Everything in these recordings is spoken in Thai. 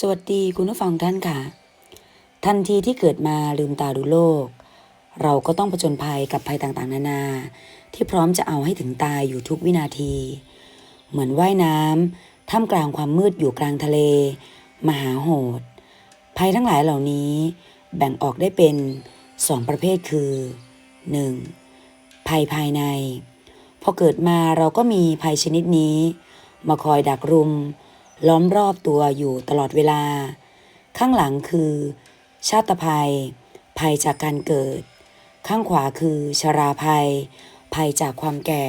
สวัสดีคุณผู้ฟังท่านค่ะ ทันทีที่เกิดมาลืมตาดูโลก เราก็ต้องผจญภัยกับภัยต่างๆ นานา ที่พร้อมจะเอาให้ถึงตายอยู่ทุกวินาที เหมือนว่ายน้ำท่ามกลางความมืดอยู่กลางทะเล มหาโหด ภัยทั้งหลายเหล่านี้แบ่งออกได้เป็นสองประเภทคือ 1. ภัยภายใน พอเกิดมาเราก็มีภัยชนิดนี้ มาคอยดักรุม ล้อมรอบตัวอยู่ตลอดเวลา ข้างหลังคือ ชาติภัย ภัยจากการเกิด ข้างขวาคือ ชราภัย ภัยจากความแก่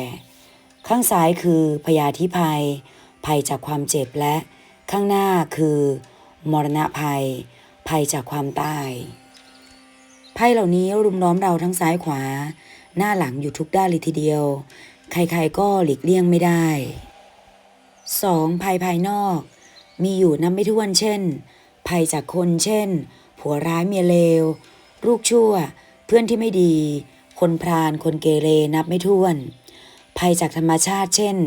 ข้างซ้ายคือพยาธิภัย ภัยจากความเจ็บและ ข้างหน้าคือ มรณะภัย ภัยจากความตายภัยเหล่านี้รุมล้อมเราทั้งซ้ายขวา หน้าหลังอยู่ทุกด้านเลยทีเดียว ใครๆก็หลีกเลี่ยงไม่ได้ 2. ภัยภายนอก มีอยู่นับไม่ถ้วนเช่น ภัยจากคนเช่น ผัวร้ายเมียเลว ลูกชั่ว เพื่อนที่ไม่ดี คนพรานคนเกเรนับไม่ถ้วน ภัยจากธรรมชาติเช่น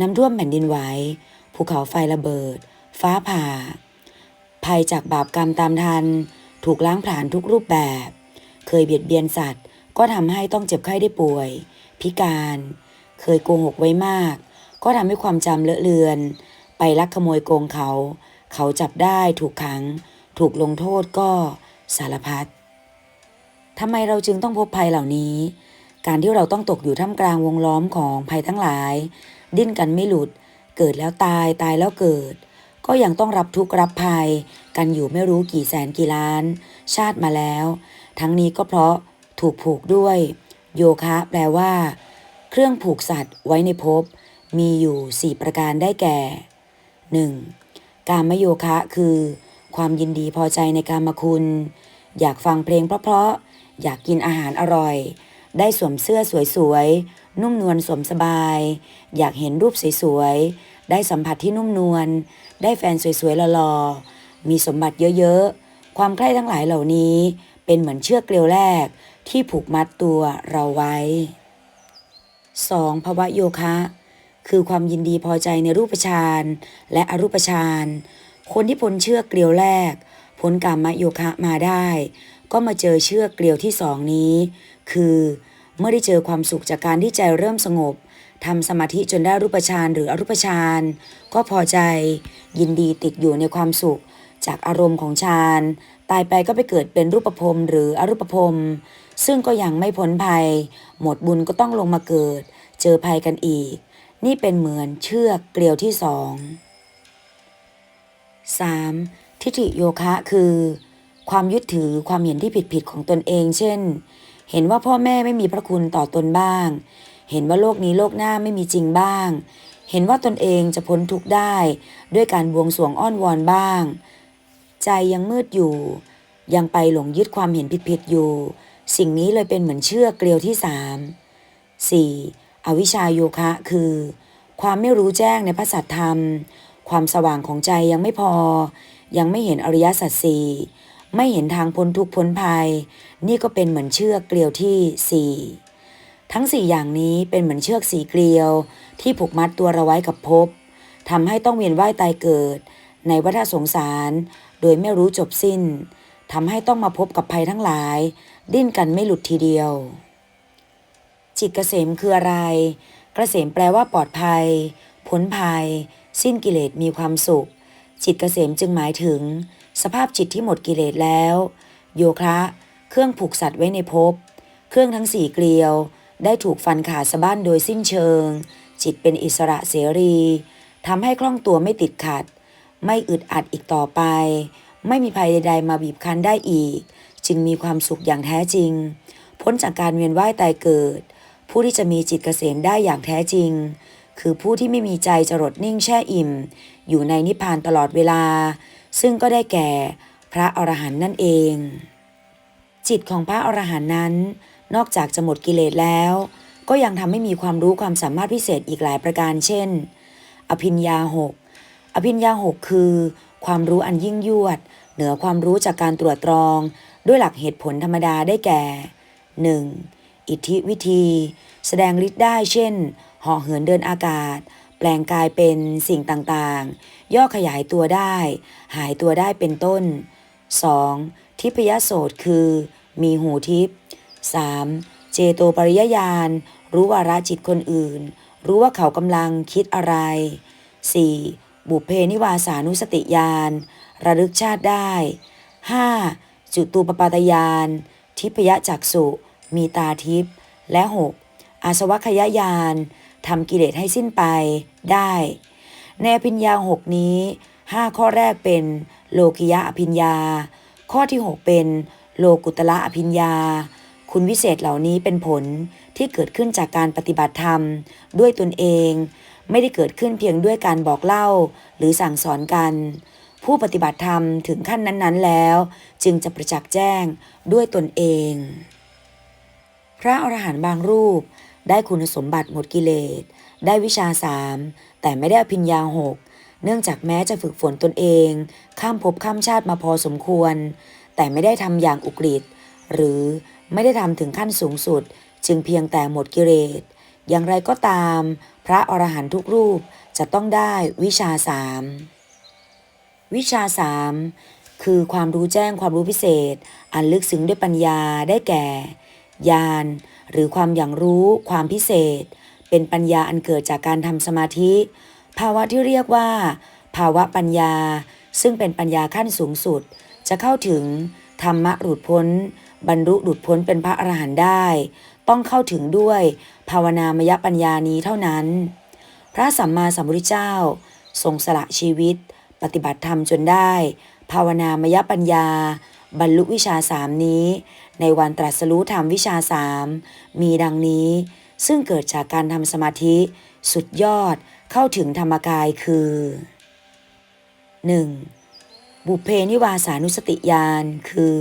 น้ำท่วมแผ่นดินไหวภูเขาไฟระเบิด ฟ้าผ่า ภัยจากบาปกรรมตามทัน ถูกล้างผลาญทุกรูปแบบ เคยเบียดเบียนสัตว์ ก็ทำให้ต้องเจ็บไข้ได้ป่วย พิการ เคยโกหกไว้มาก ก็ทำให้ความจำเลอะเลือน ไปลักขโมยโกงเขา เขาจับได้ถูกขัง ถูกลงโทษก็สารพัดทำไมเราจึงต้องพบภัยเหล่านี้ การที่เราต้องตกอยู่ท่ามกลางวงล้อมของภัยทั้งหลาย ดิ้นกันไม่หลุด เกิดแล้วตายตายแล้วเกิด ก็ยังต้องรับทุกข์รับภัย กันอยู่ไม่รู้กี่แสนกี่ล้าน ชาติมาแล้ว ทั้งนี้ก็เพราะถูกผูกด้วย โยคะ แปลว่า เครื่องผูกสัตว์ไว้ในภพ มีอยู่ 4 ประการได้แก่ 1. การมโยคะคือ ความยินดีพอใจในการมาคุณ อยากฟังเพลงเพราะๆ อยากกินอาหารอร่อย ได้สวมเสื้อสวยๆ นุ่มนวลสวมสบาย อยากเห็นรูปสวยๆ ได้สัมผัสที่นุ่มนวล ได้แฟนสวยๆหล่อๆ มีสมบัติเยอะๆ ความใกล้ทั้งหลายเหล่านี้เป็นเหมือนเชือกเกลียวแรกที่ผูกมัดตัวเราไว้ 2. ภาวะโยคะ คือความยินดีพอใจในรูปฌานและอรูปฌานคนที่พ้นเชือกเกลียวแรกพ้นกามโยคะมาได้ ก็มาเจอเชือกเกลียวที่สองนี้ คือเมื่อได้เจอความสุขจากการที่ใจเริ่มสงบทำสมาธิจนได้รูปฌานหรืออรูปฌานก็พอใจยินดีติดอยู่ในความสุข จากอารมณ์ของฌานตายไปก็ไปเกิดเป็นรูปภพหรืออรูปภพซึ่งก็ยังไม่พ้นภัย หมดบุญก็ต้องลงมาเกิด เจอภัยกันอีก นี่เป็นเหมือนเชือกเกลียวที่สอง 3. ทิฏฐิโยคะคือ ความยึดถือความเห็นที่ผิดๆของตนเอง เช่น เห็นว่าพ่อแม่ไม่มีพระคุณต่อตนบ้าง เห็นว่าโลกนี้โลกหน้าไม่มีจริงบ้าง เห็นว่าตนเองจะพ้นทุกข์ได้ ด้วยการบวงสรวงอ้อนวอนบ้าง ใจยังมืดอยู่ ยังไปหลงยึดความเห็นผิดๆอยู่ สิ่งนี้เลยเป็นเหมือนเชือกเกลียวที่สาม 4. อวิชาโยคะคือ ความไม่รู้แจ้งในพระสัทธรรม ความสว่างของใจยังไม่พอ ยังไม่เห็นอริยสัจสี่ไม่เห็นทางพ้นทุกพ้นภัย นี่ก็เป็นเหมือนเชือกเกลียวที่4ทั้ง4อย่างนี้เป็นเหมือนเชือกสีเกลียว ที่ผูกมัดตัวเราไว้กับภพทำให้ต้องเวียนว่ายตายเกิด ในวัฏสงสาร โดยไม่รู้จบสิ้นทำให้ต้องมาพบกับภัยทั้งหลาย ดิ้นกันไม่หลุดทีเดียว จิตเกษมคืออะไร เกษมแปลว่าปลอดภัย พ้นภัย สิ้นกิเลสมีความสุข จิตเกษมจึงหมายถึง สภาพจิตที่หมดกิเลสแล้ว โยคะ เครื่องผูกสัตว์ไว้ในภพ เครื่องทั้งสี่เกลียว ได้ถูกฟันขาดสะบั้นโดยสิ้นเชิง จิตเป็นอิสระเสรีทำให้คล่องตัวไม่ติดขัด ไม่อึดอัดอีกต่อไป ไม่มีภัยใด ๆ มาบีบคั้นได้อีก จึงมีความสุขอย่างแท้จริง พ้นจากการเวียนว่ายตายเกิด ผู้ที่จะมีจิตเกษมได้อย่างแท้จริง คือผู้ที่ไม่มีใจจรดนิ่งแช่อิ่ม อยู่ในนิพพานตลอดเวลา ซึ่งก็ได้แก่พระอรหันต์นั่นเอง จิตของพระอรหันต์นั้น นอกจากจะหมดกิเลสแล้ว ก็ยังทำให้มีความรู้ความสามารถพิเศษอีกหลายประการเช่น อภิญญาหกอภิญญาหกคือ ความรู้อันยิ่งยวด เหนือความรู้จากการตรวจตรอง ด้วยหลักเหตุผลธรรมดาได้แก่ 1. อิทธิวิธี แสดงฤทธิ์ได้เช่นห่อเหินเดินอากาศ แปลงกายเป็นสิ่งต่างๆ ย่อขยายตัวได้ หายตัวได้เป็นต้น 2. ทิพยโสตคือ มีหูทิพย์ 3. เจโตปริยญาณ รู้วาระจิตคนอื่น รู้ว่าเขากำลังคิดอะไร 4. บุพเพนิวาสานุสติญาณ ระลึกชาติได้ 5. จุตูปปาตญาณทิพยจักษุ มีตาทิพย์และ 6. อาสวัคยญาณทำกิเลสให้สิ้นไปได้ ในอภิญญาหกนี้ 5 ข้อแรกเป็นโลกิยะอภิญญา ข้อที่ 6 เป็นโลกุตละอภิญญา คุณวิเศษเหล่านี้เป็นผลที่เกิดขึ้นจากการปฏิบัติธรรม ด้วยตนเอง ไม่ได้เกิดขึ้นเพียงด้วยการบอกเล่าหรือสั่งสอนกัน ผู้ปฏิบัติธรรมถึงขั้นนั้น ๆ แล้ว จึงจะประจักษ์แจ้งด้วยตนเอง พระอรหันต์บางรูป ได้คุณสมบัติหมดกิเลส ได้วิชาสามแต่ไม่ได้อภิญญาหกเนื่องจากแม้จะฝึกฝนตนเอง ข้ามภพข้ามชาติมาพอสมควร แต่ไม่ได้ทำอย่างอุกฤษหรือไม่ได้ทำถึงขั้นสูงสุด จึงเพียงแต่หมดกิเลสอย่างไรก็ตาม พระอรหันต์ทุกรูปจะต้องได้วิชาสามวิชาสามคือความรู้แจ้งความรู้พิเศษ อันลึกซึ้งด้วยปัญญาได้แก่ ญาณหรือความอย่างรู้ความพิเศษ เป็นปัญญาอันเกิดจากการทำสมาธิ ภาวะที่เรียกว่า ภาวะปัญญา ซึ่งเป็นปัญญาขั้นสูงสุด จะเข้าถึง ธรรมะหลุดพ้น บรรลุหลุดพ้นเป็นพระอรหันต์ได้ ต้องเข้าถึงด้วย ภาวนามยปัญญานี้เท่านั้น พระสัมมาสัมพุทธเจ้า ทรงสละชีวิต ปฏิบัติธรรมจนได้ ภาวนามยปัญญา บรรลุวิชาสามนี้ ในวันตรัสรู้ธรรมวิชาสามมีดังนี้ ซึ่งเกิดจากการทำสมาธิ สุดยอดเข้าถึงธรรมกายคือ 1. บุเพนิวาสานุสติญาณคือ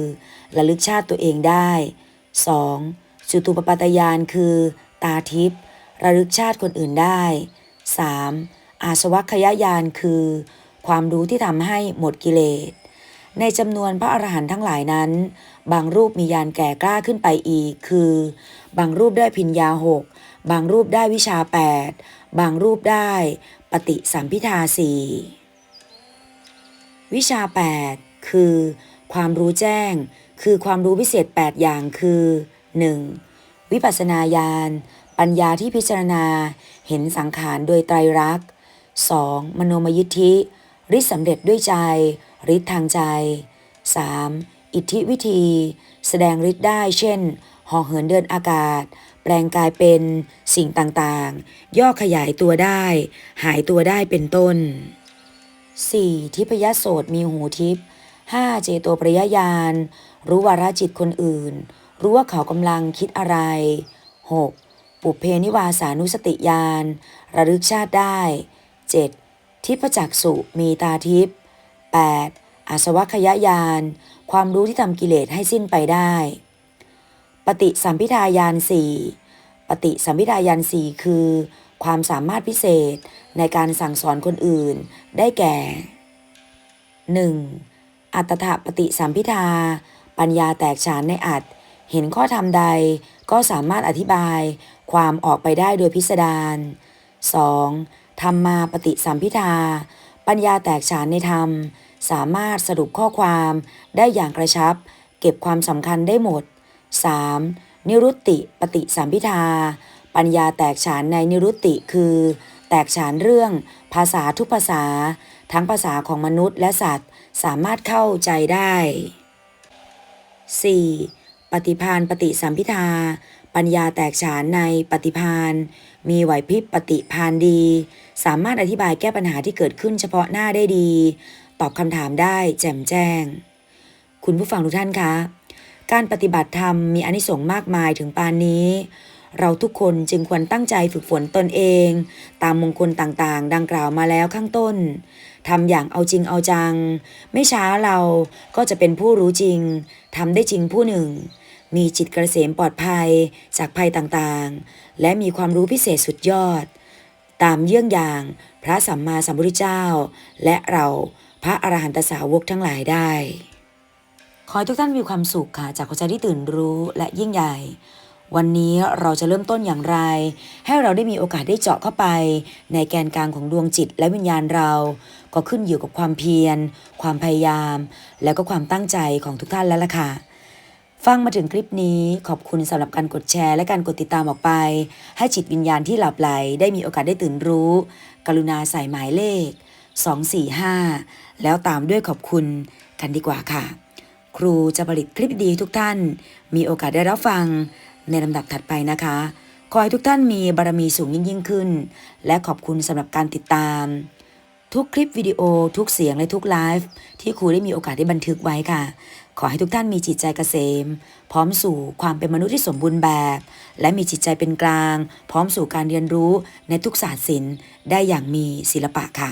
ระลึกชาติตัวเองได้ 2. จุตูปปาตญาณคือ ตาทิพย์ระลึกชาติคนอื่นได้ 3. อาสวัคยญาณคือ ความรู้ที่ทำให้หมดกิเลส ในจำนวนพระอรหันต์ทั้งหลายนั้น บางรูปมียานแก่กล้าขึ้นไปอีก คือ บางรูปได้พิญญาหกบางรูปได้วิชาแปดบางรูปได้ ปฏิสัมพิทาสี่วิชา8คือ ความรู้แจ้ง คือความรู้พิเศษ8อย่างคือ 1. วิปัสสนาญาณปัญญาที่พิจารณาเห็นสังขารโดยไตรลักษณ์ 2. มโนมยิทธิฤทธิสำเร็จด้วยใจ ฤทธิ์ทางใจ 3. อิทธิวิธี แสดงฤทธิ์ได้เช่นห่อเหินเดินอากาศ แปลงกายเป็นสิ่งต่างๆ ย่อขยายตัวได้ หายตัวได้เป็นต้น 4. ทิพยโสตมีหูทิพย์ 5. เจโตปริยญาณรู้วาระจิตคนอื่น รู้ว่าเขากำลังคิดอะไร 6. ปุเพนิวาสานุสติญาณระลึกชาติได้ 7. ทิพจักษุมีตาทิพย์ 8. อาสวัคยญาณความรู้ที่ทำกิเลสให้สิ้นไปได้ ปฏิสัมพิทายานสี่ปฏิสัมพิทายานสี่คือ ความสามารถพิเศษในการสั่งสอนคนอื่น ได้แก่ 1. อัตถปฏิสัมพิทา ปัญญาแตกฉานในอัตเห็นข้อธรรมใดก็สามารถอธิบายความออกไปได้โดยพิสดาร 2. ธรรมมาปฏิสัมพิทา ปัญญาแตกฉานในธรรม สามารถสรุปข้อความได้อย่างกระชับ เก็บความสำคัญได้หมด 3. นิรุตติปฏิสัมพิทา ปัญญาแตกฉานในนิรุตติคือ แตกฉานเรื่อง ภาษาทุกภาษา ทั้งภาษาของมนุษย์และสัตว์ สามารถเข้าใจได้ 4. ปฏิพานปฏิสัมพิทา ปัญญาแตกฉานในปฏิพานมีไหวพริบปฏิพานดี สามารถอธิบายแก้ปัญหาที่เกิดขึ้นเฉพาะหน้าได้ดี ตอบคำถามได้แจ่มแจ้ง คุณผู้ฟังทุกท่านคะ การปฏิบัติธรรมมีอนิสงส์มากมายถึงปานนี้ เราทุกคนจึงควรตั้งใจฝึกฝนตนเอง ตามมงคลต่างๆ ดังกล่าวมาแล้วข้างต้นทำอย่างเอาจริงเอาจัง ไม่ช้าเราก็จะเป็นผู้รู้จริงทำได้จริงผู้หนึ่ง มีจิตกระเสมปลอดภัยจากภัยต่างๆ และมีความรู้พิเศษสุดยอด ตามเยี่ยงอย่างพระสัมมาสัมพุทธเจ้า และเรา พระอรหันตสาวกทั้งหลายได้ ขอให้ทุกท่านมีความสุขค่ะ จากหัวใจที่ตื่นรู้และยิ่งใหญ่ วันนี้เราจะเริ่มต้นอย่างไร ให้เราได้มีโอกาสได้เจาะเข้าไป ในแกนกลางของดวงจิตและวิญญาณเรา ก็ขึ้นอยู่กับความเพียร ความพยายาม แล้วก็ความตั้งใจของทุกท่านแล้วล่ะค่ะฟังมาถึงคลิปนี้ขอบคุณสำหรับการกดแชร์และการกดติดตามออกไป ให้จิตวิญญาณที่หลับไหลได้มีโอกาสได้ตื่นรู้ กรุณาใส่หมายเลข 245 แล้วตามด้วยขอบคุณกันดีกว่าค่ะ ครูจะผลิตคลิปดีทุกท่าน มีโอกาสได้รับฟังในลำดับถัดไปนะคะ ขอให้ทุกท่านมีบารมีสูงยิ่งยิ่งขึ้น และขอบคุณสำหรับการติดตาม ทุกคลิปวิดีโอทุกเสียงและทุกไลฟ์ที่ครูได้มีโอกาสได้บันทึกไว้ค่ะ ขอให้ทุกท่านมีจิตใจเกษม พร้อมสู่ความเป็นมนุษย์ที่สมบูรณ์แบบ และมีจิตใจเป็นกลาง พร้อมสู่การเรียนรู้ในทุกศาสตร์ศิลป์ได้อย่างมีศิลปะค่ะ